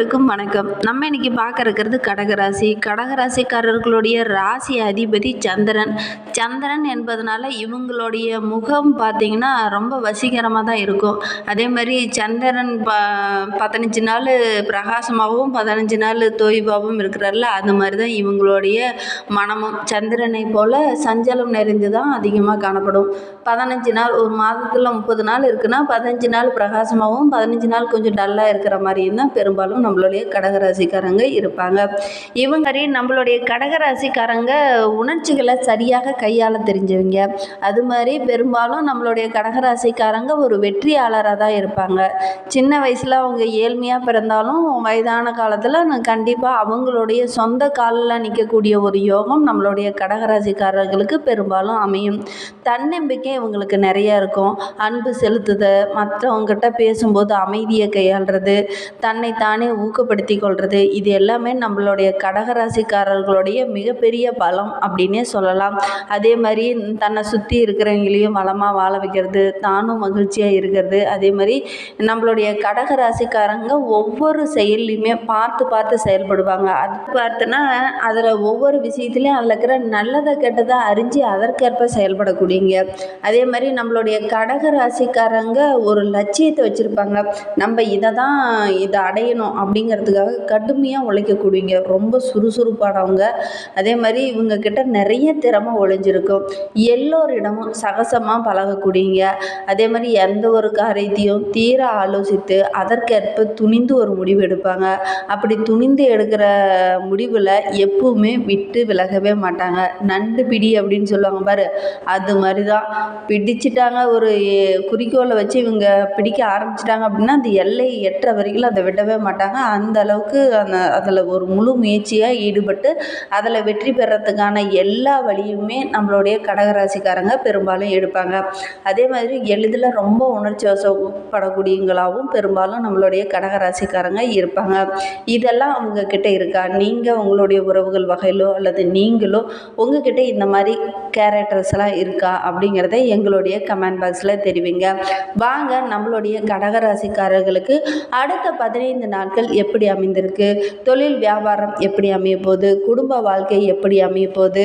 அனைவருக்கும் வணக்கம். நம்ம இன்னைக்கு பார்க்க இருக்கிறது கடகராசி. கடகராசிக்காரர்களுடைய ராசி அதிபதி சந்திரன். சந்திரன் என்பதனால இவங்களுடைய முகம் பார்த்தீங்கன்னா ரொம்ப வசீகரமாக தான் இருக்கும். அதே மாதிரி சந்திரன் ப பதினஞ்சு நாள் பிரகாசமாகவும் பதினஞ்சு நாள் தோய்வாகவும் இருக்கிறார்ல அது மாதிரி தான் இவங்களுடைய மனமும். சந்திரனை போல் சஞ்சலம் நிறைந்து தான் அதிகமாக காணப்படும். பதினஞ்சு நாள் ஒரு மாதத்தில் முப்பது நாள் இருக்குன்னா பதினஞ்சு நாள் பிரகாசமாகவும் பதினஞ்சு நாள் கொஞ்சம் டல்லாக இருக்கிற மாதிரியும் தான் பெரும்பாலும் நம்மளுடைய கடகராசிக்காரங்க இருப்பாங்க. இவங்க நம்மளுடைய கடகராசிக்காரங்க உணர்ச்சிகளை சரியாக கையாள தெரிஞ்சவங்க. அது மாதிரி பெரும்பாலும் நம்மளுடைய கடகராசிக்காரங்க ஒரு வெற்றியாளராக தான் இருப்பாங்க. சின்ன வயசில் அவங்க ஏழ்மையாக பிறந்தாலும் வயதான காலத்தில் கண்டிப்பாக அவங்களுடைய சொந்த காலில் நிற்கக்கூடிய ஒரு யோகம் நம்மளுடைய கடகராசிக்காரர்களுக்கு பெரும்பாலும் அமையும். தன்னம்பிக்கை இவங்களுக்கு நிறையா இருக்கும். அன்பு செலுத்துத மற்றவங்ககிட்ட பேசும்போது அமைதியை கையாளுறது தன்னைத்தானே ஊக்கப்படுத்தி கொள்வது இது எல்லாமே நம்மளுடைய கடகராசிக்காரர்களுடைய மிகப்பெரிய பலம் அப்படின்னே சொல்லலாம். அதே மாதிரி தன்னை சுற்றி இருக்கிறவங்களையும் வளமாக வாழ வைக்கிறது தானும் மகிழ்ச்சியாக இருக்கிறது. அதே மாதிரி நம்மளுடைய கடகராசிக்காரங்க ஒவ்வொரு செயல்லையுமே பார்த்து பார்த்து செயல்படுவாங்க. அது பார்த்துனா அதில் ஒவ்வொரு விஷயத்துலையும் அதில் இருக்கிற நல்லதை கெட்டதை அறிஞ்சு அதற்கேற்ப செயல்படக்கூடியங்க அதே மாதிரி நம்மளுடைய கடகராசிக்காரங்க ஒரு லட்சியத்தை வச்சுருப்பாங்க. நம்ம இதை தான் இதை அடையணும் அப்படிங்கிறதுக்காக கடுமையாக உழைக்கக்கூடியவங்க ரொம்ப சுறுசுறுப்பானவங்க. அதே மாதிரி இவங்க கிட்ட நிறைய திறமை ஒளிஞ்சிருக்கும் எல்லோரிடமும் சகசமாக பழகக்கூடியவங்க. அதே மாதிரி எந்த ஒரு காரியத்தையும் தீர ஆலோசித்து அதற்கேற்ப துணிந்து ஒரு முடிவு எடுப்பாங்க. அப்படி துணிந்து எடுக்கிற முடிவில் எப்பவுமே விட்டு விலகவே மாட்டாங்க. நண்டு பிடி அப்படின்னு சொல்லுவாங்க பாரு அது மாதிரி தான் பிடிச்சிட்டாங்க ஒரு குறிக்கோளை வச்சு இவங்க பிடிக்க ஆரம்பிச்சிட்டாங்க அப்படின்னா அந்த எல்லை எட்டுற வரைக்கும் அதை விடவே மாட்டாங்க. அந்த அளவுக்கு அந்த அதில் ஒரு முழு முயற்சியாக ஈடுபட்டு அதில் வெற்றி பெறத்துக்கான எல்லா வழியுமே நம்மளுடைய கடகராசிக்காரங்க பெரும்பாலும் எடுப்பாங்க. அதே மாதிரி எளிதில் ரொம்ப உணர்ச்சி வசப்படக்கூடியவங்களாகவும் பெரும்பாலும் நம்மளுடைய கடகராசிக்காரங்க இருப்பாங்க. இதெல்லாம் அவங்க கிட்ட இருக்கா? நீங்கள் உங்களுடைய உறவுகள் வகையிலோ அல்லது நீங்களோ உங்ககிட்ட இந்த மாதிரி கேரக்டர்ஸ் எல்லாம் இருக்கா? அப்படிங்கிறத எங்களுடைய கமெண்ட் பாக்ஸில் தெரிவிங்க. வாங்க நம்மளுடைய கடகராசிக்காரர்களுக்கு அடுத்த பதினைந்து நாட்கள் எப்படி அமைந்திருக்கு? தொழில் வியாபாரம் எப்படி அமைய போகுது குடும்ப வாழ்க்கை எப்படி அமைய போகுது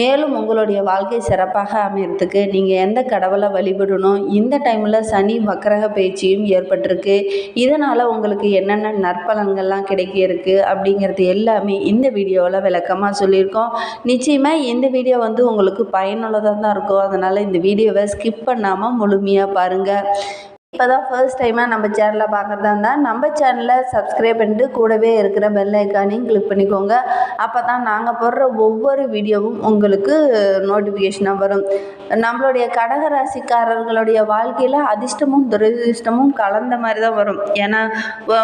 மேலும் உங்களுடைய வாழ்க்கை சிறப்பாக அமையறதுக்கு நீங்கள் எந்த கடவுளை வழிபடணும்? இந்த டைமில் சனி வக்கரக பயிற்சியும் ஏற்பட்டிருக்கு. இதனால் உங்களுக்கு என்னென்ன நற்பலன்கள்லாம் கிடைக்க இருக்குது அப்படிங்கிறது எல்லாமே இந்த வீடியோவில் விளக்கமாக சொல்லியிருக்கோம். நிச்சயமாக இந்த வீடியோ வந்து உங்களுக்கு பயனுள்ளதாக தான் இருக்கும். அதனால் இந்த வீடியோவை ஸ்கிப் பண்ணாமல் முழுமையாக பாருங்கள் இப்போ தான் ஃபர்ஸ்ட் டைமாக நம்ம சேனலை பார்க்குறதா இருந்தால் நம்ம சேனலை சப்ஸ்கிரைப் பண்ணிட்டு கூடவே இருக்கிற பெல் ஐக்கானையும் கிளிக் பண்ணிக்கோங்க. அப்போ தான் நாங்கள் போடுற ஒவ்வொரு வீடியோவும் உங்களுக்கு நோட்டிஃபிகேஷனாக வரும். நம்மளுடைய கடகராசிக்காரர்களுடைய வாழ்க்கையில் அதிர்ஷ்டமும் துரதிர்ஷ்டமும் கலந்த மாதிரி தான் வரும். ஏன்னா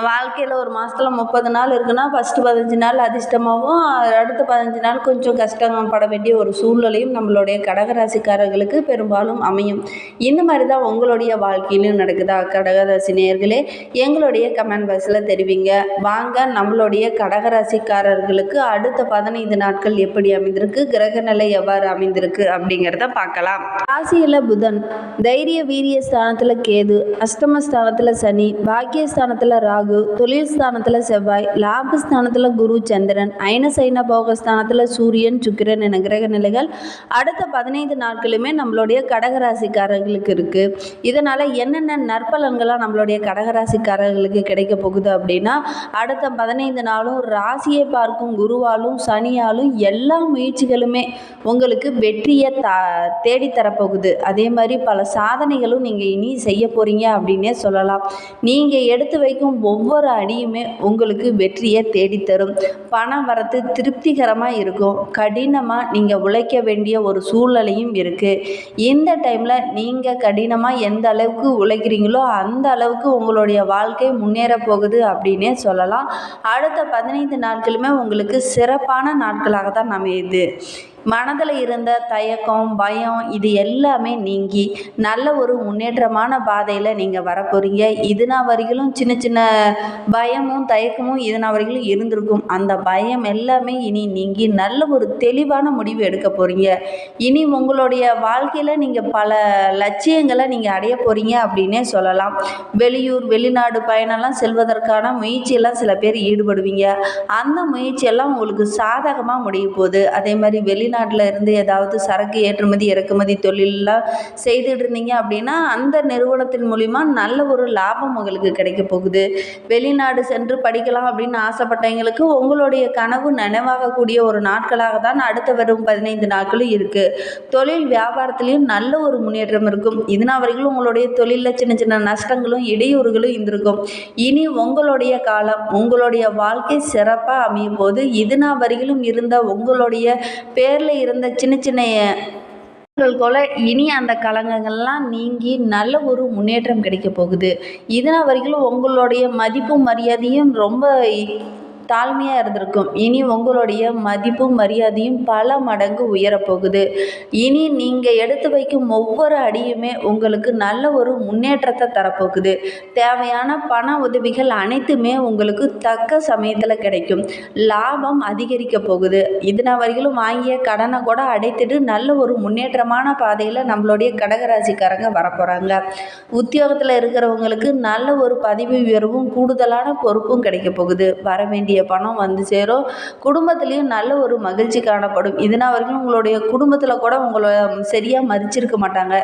வாழ்க்கையில் ஒரு மாதத்தில் முப்பது நாள் இருக்குன்னா ஃபஸ்ட்டு பதினஞ்சு நாள் அதிர்ஷ்டமாகவும் அடுத்த பதினஞ்சு நாள் கொஞ்சம் கஷ்டப்பட வேண்டிய ஒரு சூழ்நிலையும் நம்மளுடைய கடகராசிக்காரர்களுக்கு பெரும்பாலும் அமையும். இந்த மாதிரி தான் உங்களுடைய வாழ்க்கையிலும் நடக்குது. கடகராசி நேர்களே எங்களுடைய கமெண்ட் பாக்ஸில் தெரிவிங்க. வாங்க நம்மளுடைய கடகராசிக்காரர்களுக்கு அடுத்த பதினைந்து நாட்கள் எப்படி அமைந்திருக்கு? கிரக நிலை எவ்வாறு அமைந்திருக்கு? அப்படிங்கிறத பார்க்கலாம். ராசியில் புதன் தைரிய வீரிய ஸ்தானத்தில் கேது அஷ்டம ஸ்தானத்தில் சனி பாக்கிய ஸ்தானத்தில் ராகு தொழில் ஸ்தானத்தில் செவ்வாய் லாப ஸ்தானத்தில் குரு சந்திரன் ஐன சைன போக ஸ்தானத்தில் சூரியன் சுக்கிரன் என கிரக நிலைகள் அடுத்த பதினைந்து நாட்களுமே நம்மளுடைய கடகராசிக்காரர்களுக்கு இருக்குது இதனால் என்னென்ன நற்பலன்களாக நம்மளுடைய கடகராசிக்காரர்களுக்கு கிடைக்க போகுது அப்படின்னா அடுத்த பதினைந்து நாளும் ராசியை பார்க்கும் குருவாலும் சனியாலும் எல்லா முயற்சிகளுமே உங்களுக்கு வெற்றியை த தேடித்தரப்போகுது அதே மாதிரி பல சாதனைகளும் நீங்கள் இனி செய்ய போகிறீங்க அப்படின்னே சொல்லலாம். நீங்கள் எடுத்து வைக்கும் ஒவ்வொரு அடியுமே உங்களுக்கு வெற்றியை தேடித்தரும் பணம் வரத்து திருப்திகரமாக இருக்கும். கடினமாக நீங்கள் உழைக்க வேண்டிய ஒரு சூழ்நிலையும் இருக்குது இந்த டைமில் நீங்கள் கடினமாக எந்த அளவுக்கு உழைக்கிறீங்களோ அந்த அளவுக்கு உங்களுடைய வாழ்க்கை முன்னேற போகுது அப்படின்னே சொல்லலாம். அடுத்த பதினைந்து நாட்களுமே உங்களுக்கு சிறப்பான நாட்களாக தான் அமையுது. மனதில் இருந்த தயக்கம் பயம் இது எல்லாமே நீங்கி நல்ல ஒரு முன்னேற்றமான பாதையில் நீங்கள் வரப்போகிறீங்க இதுனா வரையிலும் சின்ன சின்ன பயமும் தயக்கமும் இதுனா வரையிலும் இருந்திருக்கும். அந்த பயம் எல்லாமே இனி நீங்கி நல்ல ஒரு தெளிவான முடிவு எடுக்க போகிறீங்க இனி உங்களுடைய வாழ்க்கையில் நீங்கள் பல லட்சியங்களை நீங்கள் அடைய போகிறீங்க அப்படின்னே சொல்லலாம். வெளியூர் வெளிநாடு பயணம்லாம் செல்வதற்கான முயற்சியெல்லாம் சில பேர் ஈடுபடுவீங்க. அந்த முயற்சியெல்லாம் உங்களுக்கு சாதகமாக முடிய போகுது. அதே மாதிரி வெளிநாட்டில் இருந்து ஏதாவது சரக்கு ஏற்றுமதி இறக்குமதி தொழில்லாம் செய்துட்டு இருந்தீங்க அப்படின்னா அந்த நிறுவனத்தின் மூலிமா நல்ல ஒரு லாபம் உங்களுக்கு கிடைக்க போகுது. வெளிநாடு சென்று படிக்கலாம் அப்படின்னு ஆசைப்பட்டவங்களுக்கு உங்களுடைய கனவு நனவாகக்கூடிய ஒரு நாட்களாக தான் அடுத்து வரும் பதினைந்து நாட்களும் இருக்குது தொழில் வியாபாரத்துலேயும் நல்ல ஒரு முன்னேற்றம் இருக்கும். இதனால் வரைக்கும் உங்களுடைய தொழிலில் சின்ன சின்ன நஷ்டங்களும் இடையூறுகளும் இருந்திருக்கும். இனி உங்களுடைய காலம் உங்களுடைய வாழ்க்கை சிறப்பாக அமையும் போது இதுனா வரையிலும் இருந்த உங்களுடைய பேர் பேரில் இருந்த சின்ன சின்ன போல இனி அந்த கலங்கங்கள்லாம் நீங்கி நல்ல ஒரு முன்னேற்றம் கிடைக்க போகுது. இதனா வரைக்கும் உங்களுடைய மதிப்பும் மரியாதையும் ரொம்ப தாழ்மையாக இருந்திருக்கும். இனி உங்களுடைய மதிப்பும் மரியாதையும் பல மடங்கு உயரப்போகுது. இனி நீங்கள் எடுத்து வைக்கும் ஒவ்வொரு அடியுமே உங்களுக்கு நல்ல ஒரு முன்னேற்றத்தை தரப்போகுது. தேவையான பண உதவிகள் அனைத்துமே உங்களுக்கு தக்க சமயத்தில் கிடைக்கும். லாபம் அதிகரிக்க போகுது. இதுனா வரையிலும் வாங்கிய கடனை கூட அடைத்துட்டு நல்ல ஒரு முன்னேற்றமான பாதையில் நம்மளுடைய கடகராசிக்காரங்க வரப்போகிறாங்க உத்தியோகத்தில் இருக்கிறவங்களுக்கு நல்ல ஒரு பதவி உயர்வும் கூடுதலான பொறுப்பும் கிடைக்க போகுது. வர வேண்டிய பணம் வந்து சேரும். குடும்பத்துலேயும் நல்ல ஒரு மகிழ்ச்சி காணப்படும். இதனால் வரைக்கும் உங்களுடைய குடும்பத்தில் கூட உங்களை சரியாக மதிச்சிருக்க மாட்டாங்க.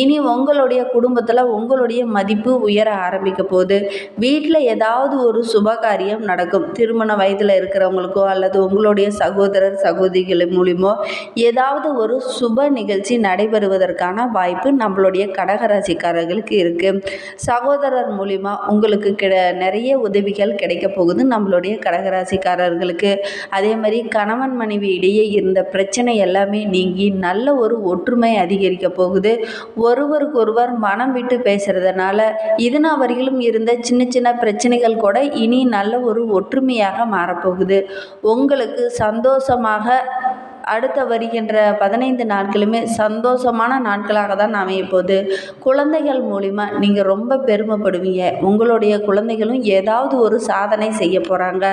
இனி உங்களுடைய குடும்பத்தில் உங்களுடைய மதிப்பு உயர ஆரம்பிக்க போகுது. வீட்டில் ஏதாவது ஒரு சுபகாரியம் நடக்கும். திருமண வயதில் இருக்கிறவங்களுக்கோ அல்லது உங்களுடைய சகோதரர் சகோதரிகள் மூலியமோ ஏதாவது ஒரு சுப நிகழ்ச்சி நடைபெறுவதற்கான வாய்ப்பு நம்மளுடைய கடகராசிக்காரர்களுக்கு இருக்குது சகோதரர் மூலிமா உங்களுக்கு கிட நிறைய உதவிகள் கிடைக்க போகுது நம்மளுடைய கடகராசிக்காரர்களுக்கு. அதே மாதிரி கணவன் மனைவி இடையே இருந்த பிரச்சனை எல்லாமே நீங்கி நல்ல ஒரு ஒற்றுமை அதிகரிக்க போகுது. ஒருவருக்கொருவர் மனம் விட்டு பேசுகிறதுனால இதுனா வரையிலும் இருந்த சின்ன சின்ன பிரச்சனைகள் கூட இனி நல்ல ஒரு ஒற்றுமையாக மாறப்போகுது. உங்களுக்கு சந்தோஷமாக அடுத்த வருகின்ற பதினைந்து நாட்களுமே சந்தோஷமான நாட்களாக தான் அமையப்போகுது குழந்தைகள் மூலிமா நீங்கள் ரொம்ப பெருமைப்படுவீங்க. உங்களுடைய குழந்தைகளும் ஏதாவது ஒரு சாதனை செய்ய போகிறாங்க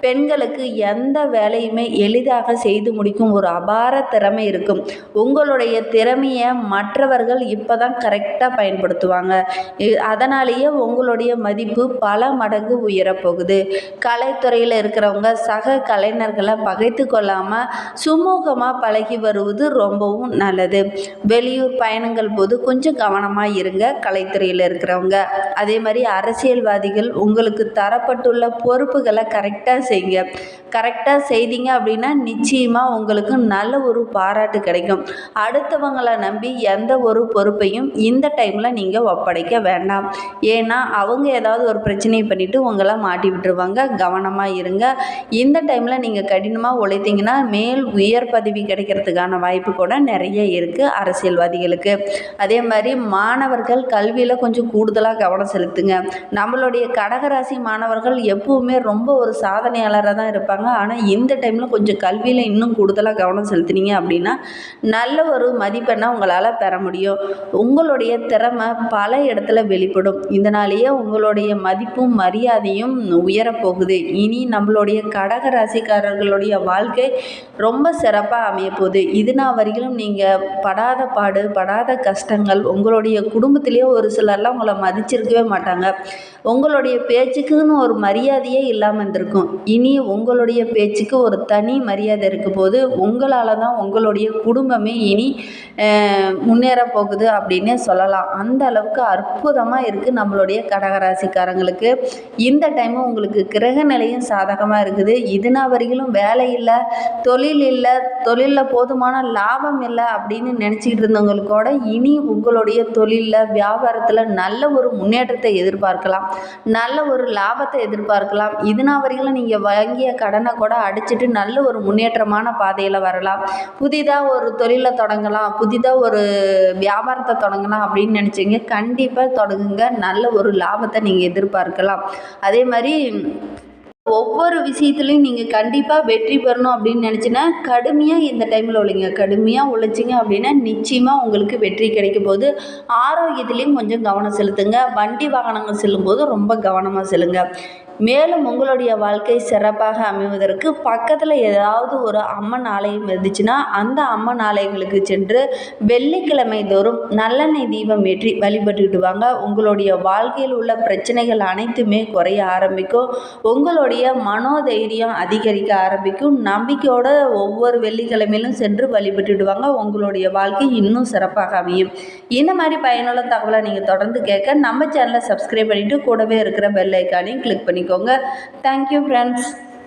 பெண்களுக்கு எந்த வேலையுமே எளிதாக செய்து முடிக்கும் ஒரு அபார திறமை இருக்கும். உங்களுடைய திறமையை மற்றவர்கள் இப்போ தான் கரெக்டாக பயன்படுத்துவாங்க அதனாலேயே உங்களுடைய மதிப்பு பல மடங்கு உயரப்போகுது கலைத்துறையில் இருக்கிறவங்க சக கலைஞர்களை பகைத்து கொள்ளாமல் சும்மா சுமூகமாக பழகி வருவது ரொம்பவும் நல்லது. வெளியூர் பயணங்கள் போது கொஞ்சம் கவனமாக இருங்க. கலைத்துறையில் இருக்கிறவங்க. அதே மாதிரி அரசியல்வாதிகள் உங்களுக்கு தரப்பட்டுள்ள பொறுப்புகளை கரெக்டாக செய்யுங்க. கரெக்டாக செய்தீங்க அப்படின்னா நிச்சயமாக உங்களுக்கு நல்ல ஒரு பாராட்டு கிடைக்கும். அடுத்தவங்களை நம்பி எந்த ஒரு பொறுப்பையும் இந்த டைமில் நீங்கள் ஒப்படைக்க வேண்டாம். ஏன்னா அவங்க ஏதாவது ஒரு பிரச்சனையை பண்ணிவிட்டு உங்களை மாட்டி விட்டுருவாங்க. கவனமாக இருங்க. இந்த டைமில் நீங்கள் கடினமாக உழைத்தீங்கன்னா மேல் உயர் உயர் பதவி கிடைக்கிறதுக்கான வாய்ப்பு கூட நிறைய இருக்குது அரசியல்வாதிகளுக்கு. அதே மாதிரி மாணவர்கள் கல்வியில் கொஞ்சம் கூடுதலாக கவனம் செலுத்துங்க. நம்மளுடைய கடகராசி மாணவர்கள் எப்பவுமே ரொம்ப ஒரு சாதனையாளராக தான் இருப்பாங்க. ஆனால் இந்த டைமில் கொஞ்சம் கல்வியில் இன்னும் கூடுதலாக கவனம் செலுத்தினீங்க அப்படின்னா நல்ல ஒரு மதிப்பெண்ணை உங்களால் பெற முடியும். உங்களுடைய திறமை பல இடத்துல வெளிப்படும். இதனாலேயே உங்களுடைய மதிப்பும் மரியாதையும் உயரப்போகுது இனி நம்மளுடைய கடக ராசிக்காரர்களுடைய வாழ்க்கை ரொம்ப சிறப்பாக அமைய போகுது இது நான் வரையிலும் நீங்கள் படாத பாடு படாத கஷ்டங்கள் உங்களுடைய குடும்பத்திலேயே ஒரு சிலர்லாம் உங்களை மதிச்சிருக்கவே மாட்டாங்க. உங்களுடைய பேச்சுக்குன்னு ஒரு மரியாதையே இல்லாமல் இருந்திருக்கும். இனி உங்களுடைய பேச்சுக்கு ஒரு தனி மரியாதை இருக்க போது உங்களால் தான் உங்களுடைய குடும்பமே இனி முன்னேற போகுது அப்படின்னே சொல்லலாம். அந்த அளவுக்கு அற்புதமாக இருக்குது நம்மளுடைய கடகராசிக்காரங்களுக்கு. இந்த டைமும் உங்களுக்கு கிரக நிலையும் சாதகமாக இருக்குது இதுனா வரையிலும் வேலை இல்லை தொழில் இல்லை தொழிலில் போதுமான லாபம் இல்லை அப்படின்னு நினச்சிக்கிட்டு இருந்தவங்களுக்கோட இனி உங்களுடைய தொழிலில் வியாபாரத்தில் நல்ல ஒரு முன்னேற்றத்தை எதிர்பார்க்கலாம். நல்ல ஒரு லாபத்தை எதிர்பார்க்கலாம். இதுனா வரைக்கும் நீங்கள் வாங்கிய கடனை கூட அடிச்சுட்டு நல்ல ஒரு முன்னேற்றமான பாதையில் வரலாம். புதிதாக ஒரு தொழிலை தொடங்கலாம். புதிதாக ஒரு வியாபாரத்தை தொடங்கலாம் அப்படின்னு நினச்சிங்க கண்டிப்பாக தொடங்குங்க. நல்ல ஒரு லாபத்தை நீங்கள் எதிர்பார்க்கலாம். அதே மாதிரி ஒவ்வொரு விஷயத்துலையும் நீங்கள் கண்டிப்பாக வெற்றி பெறணும் அப்படின்னு நினச்சின்னா கடுமையாக இந்த டைமில் உழைங்க. கடுமையாக உழைச்சிங்க அப்படின்னா நிச்சயமாக உங்களுக்கு வெற்றி கிடைக்க போது ஆரோக்கியத்துலேயும் கொஞ்சம் கவனம் செலுத்துங்க. வண்டி வாகனங்கள் செல்லும்போது ரொம்ப கவனமாக செல்லுங்க. மேலும் உங்களுடைய வாழ்க்கை சிறப்பாக அமைவதற்கு பக்கத்தில் ஏதாவது ஒரு அம்மன் ஆலயம் இருந்துச்சுன்னா அந்த அம்மன் ஆலயங்களுக்கு சென்று வெள்ளிக்கிழமை தோறும் நல்லெண்ணெய் தீபம் ஏற்றி வழிபட்டுக்கிட்டு வாங்க. உங்களுடைய வாழ்க்கையில் உள்ள பிரச்சனைகள் அனைத்துமே குறைய ஆரம்பிக்கும். உங்களுடைய மனோதைரியம் அதிகரிக்க ஆரம்பிக்கும். நம்பிக்கையோட ஒவ்வொரு வெள்ளிக்கிழமையிலும் சென்று வழிபட்டுடுவாங்க. உங்களுடைய வாழ்க்கை இன்னும் சிறப்பாக அமையும். இந்த மாதிரி பயனுள்ள தகவலை நீங்கள் தொடர்ந்து கேட்க நம்ம சேனலை சப்ஸ்கிரைப் பண்ணிவிட்டு கூடவே இருக்கிற பெல் ஐக்கானையும் கிளிக் பண்ணிக்கோங்க. Thank you friends